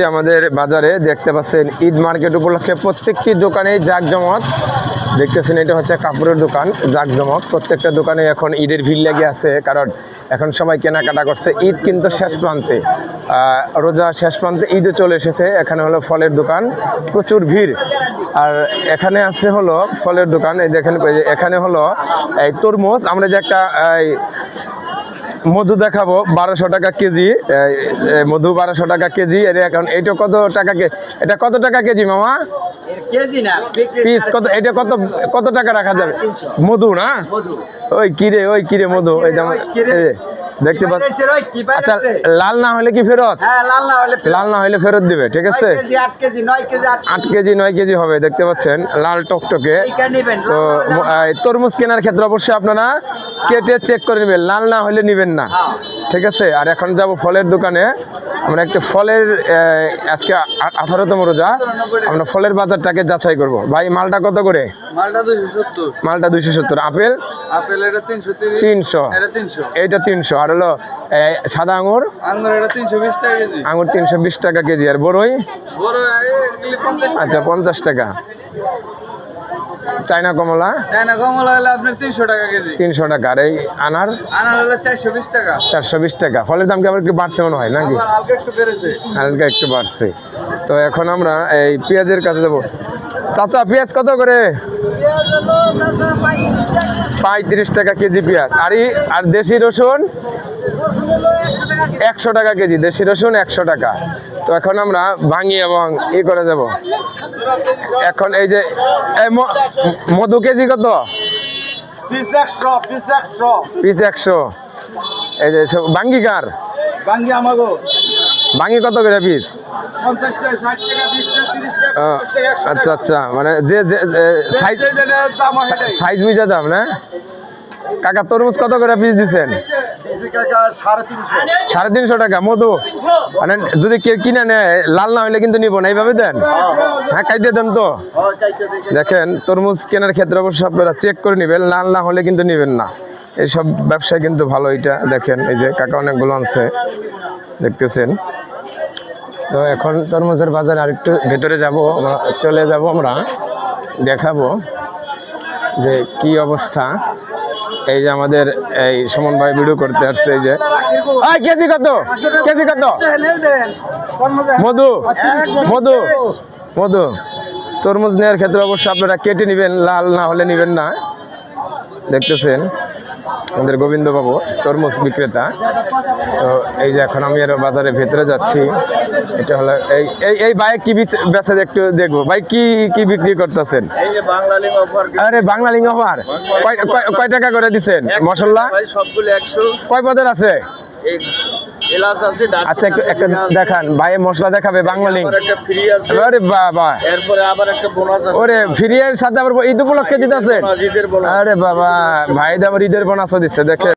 আমাদের বাজারে, দেখতে পাচ্ছেন ঈদ মার্কেট উপলক্ষে প্রত্যেকটি দোকানে জাকজমক। দেখতেছেন, এটা হচ্ছে কাপড়ের দোকান, জাকজমক। প্রত্যেকটা দোকানে এখন ঈদের ভিড় লেগে আছে, কারণ এখন সবাই কেনাকাটা করছে। ঈদ কিন্তু শেষ প্রান্তে। রোজা শেষ প্রান্তে ঈদে চলে এসেছে, এখানে হলো ফলের দোকান, প্রচুর ভিড়। আর এখানে আছে হলো ফলের দোকান, এই দেখেন এখানে হলো এই তরমুজ, আমরা যে একটা মধু দেখাবো বারোশো টাকা কেজি। মধু বারোশো টাকা কেজি। এর এখন এইটা কত টাকা কে এটা কত টাকা কেজি মামা? পিস কত এটা কত কত টাকা রাখা যাবে? মধু না? ওই কিরে ওই কিরে মধু এই যেমন দেখতে আচ্ছা লাল না হলে কি ফেরত? হ্যাঁ লাল না হলে লাল না হলে ফেরত দিবে ঠিক আছে? আট কেজি নয় কেজি আট আট কেজি। নয় কেজি হবে দেখতে পাচ্ছেন? লাল টকটকে। তো তরমুজ কেনার ক্ষেত্রে অবশ্যই আপনারা কেটে চেক করে নেবেন। লাল না হলে নেবেন না। ঠিক আছে আর এখন যাব ফলের দোকানে। আমরা একটা ফলের আজকে আঠারোতম রোজা। আমরা ফলের বাজারটাকে যাচাই করব। ভাই মালটা কত করে? মালটা দুইশো সত্তর। আপেল? আপেল তিনশো এইটা তিনশো। আর হলো সাদা আঙুর? আঙুর তিনশো বিশ টাকা কেজি। আর বড়ই আচ্ছা পঞ্চাশ টাকা। চায়না কমলা? চায়না কমলা হলে আপনার তিনশো টাকা কেজি। তিনশো টাকা। আর এই আনার? আনার হলে চারশো বিশ টাকা। চারশো বিশ টাকা। ফলের দাম কি আবার একটু বাড়ছে মনে হয় নাকি? হালকা একটু বেড়েছে। হালকা একটু বাড়ছে। তো এখন আমরা এই পেঁয়াজের কাছে যাব। চাচা পেঁয়াজ কত করে? পঁয়ত্রিশ টাকা কেজি পেঁয়াজ। আর আর দেশি রসুন? একশো টাকা কেজি। দেশি রসুন একশো টাকা। তো এখন আমরা ভাঙি এবং ই করে যাব। এখন এই যে মধু কেজি কত? পিস একশো এই যে ভাঙ্গি কার? ভাঙ্গি কত করে পিস? আচ্ছা আচ্ছা মানে যে সাইজ হয় বুঝা দাম না? কাকা তরমুজ কত করে পিস দিচ্ছেন সাড়ে তিনশো। টাকা মধু। মানে যদি কেউ কিনে নেয় লাল না হলে কিন্তু নিব না এইভাবে দেন? হ্যাঁ কাইটে দেন তো। হয় কাইটা দেখে। দেখেন তরমুজ কেনার ক্ষেত্রে অবশ্যই আপনারা চেক করে নেবেন লাল না হলে কিন্তু নেবেন না। এইসব ব্যবসা কিন্তু ভালো এটা। দেখেন এই যে কাকা অনেকগুলো আনছে দেখতেছেন। তো এখন তরমুজের বাজারে আরেকটু ভেতরে যাব চলে যাব আমরা, দেখাবো যে কি অবস্থা। এই যে আমাদের এই সমন ভাই ভিডিও করতে আসছে, এই যে। আয় কেজি কত? কেজি কত? মধু? মধু? মধু। তরমুজ নেওয়ার ক্ষেত্রে অবশ্যই আপনারা কেটে নেবেন, লাল না হলে নেবেন না। দেখতেছেন। আমাদের গোবিন্দবাবু তরমুজ বিক্রেতা। তো এই যে এখন আমি আরও বাজারে ভেতরে যাচ্ছি এটা হলো এই এই এই বাইক কি বিচ- একটু দেখব। বাইক কি কি বিক্রি করতেছেন? আরে বাংলা লিঙ্গ অফার কয় টাকা করে দিচ্ছেন মশলা? কয় পদের আছে? এলাচ আছে আচ্ছা একটু একটা দেখান ভাইয়ে মশলা দেখাবে বাংলা লিঙ্ক আবার একটা ফ্রি আছে। আরে বাবা। এরপরে আবার একটা বোনাস আছে। ওরে ফিরিয়ের সাথে আবার ঈদ উপলক্ষে দিতেছে? আরে বাবা ভাই দাম ঈদের বোনাসও দিচ্ছে দেখে